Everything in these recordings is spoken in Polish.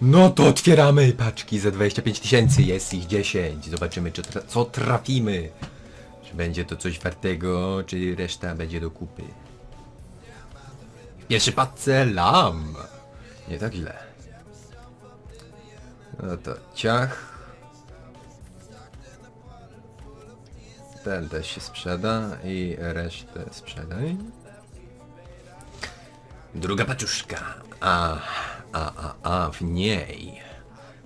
No to otwieramy paczki za 25 tysięcy, jest ich 10. Zobaczymy czy tra co trafimy. Czy będzie to coś wartego, czy reszta będzie do kupy. W pierwszej lam. Nie tak źle. No to ciach. Ten też się sprzeda i resztę sprzedaj. Druga paczuszka. A, a, a, a w niej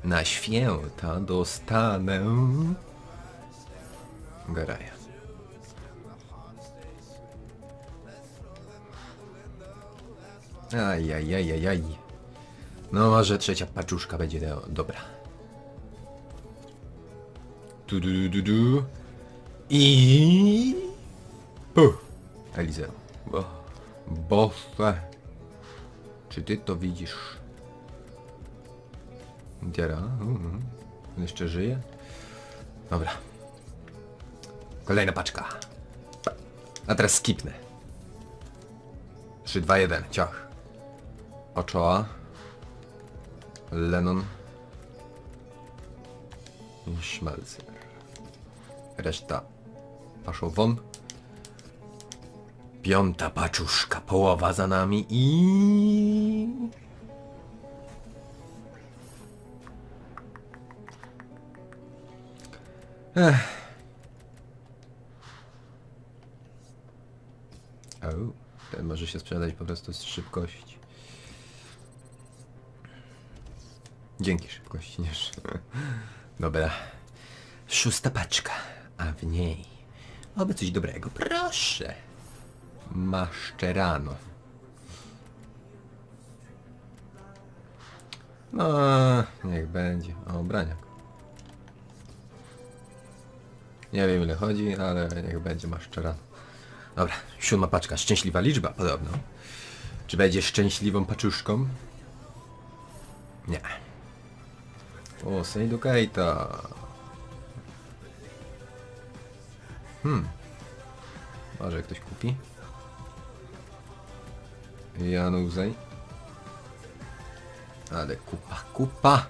na święta dostanę Garaja. Ajajajajaj. No może trzecia paczuszka będzie do, dobra. Tu du du du du. I... Puh. Elizeo. Bo... Bofe. Czy ty to widzisz? Diara? Mhm. On jeszcze żyje? Dobra. Kolejna paczka. A teraz skipnę. 3, 2, 1, ciach. Ochoa. Lennon. I Schmelzer. Reszta poszło won. Piąta paczuszka, połowa za nami i... Ech. O, ten może się sprzedać po prostu z szybkości. Dzięki szybkości, nie Dobra. Szósta paczka, a w niej oby coś dobrego. Proszę. Maszczerano. No, niech będzie. O, ubraniak. Nie wiem ile chodzi, ale niech będzie maszczerano. Dobra, siódma paczka. Szczęśliwa liczba podobno. Czy będzie szczęśliwą paczuszką? Nie. O, Seidu Keita. Hmm. Może ktoś kupi? Januzaj. Ale kupa, kupa.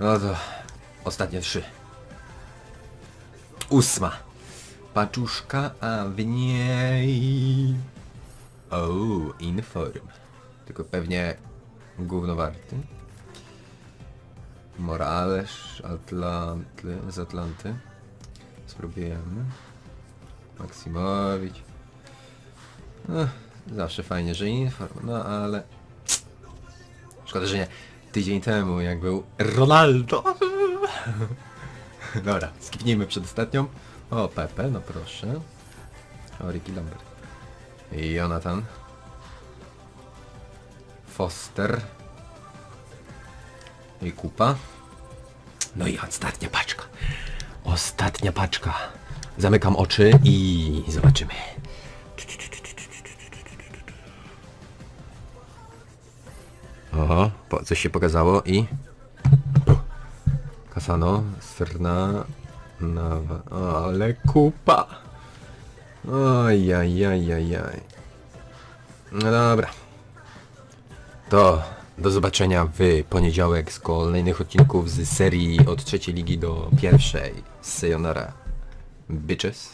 No to ostatnie trzy. Ósma. Paczuszka, a w niej... O, inform. Tylko pewnie głównowarty. Morales, Atlanty, z Atlanty. Spróbujemy. Maksimowicz. Zawsze fajnie, że inform, no ale... Szkoda, że nie tydzień temu, jak był Ronaldo. Dobra, skipnijmy przedostatnią. O, Pepe, no proszę. O, Ricky Lambert. Jonathan. Foster. I kupa. No i ostatnia paczka. Ostatnia paczka. Zamykam oczy i zobaczymy. Oho, coś się pokazało i... Kasano, Serna, Nawa... Ale kupa! Ojajajajaj. No dobra. To do zobaczenia w poniedziałek z kolejnych odcinków z serii od trzeciej ligi do pierwszej. Sayonara. Bitches.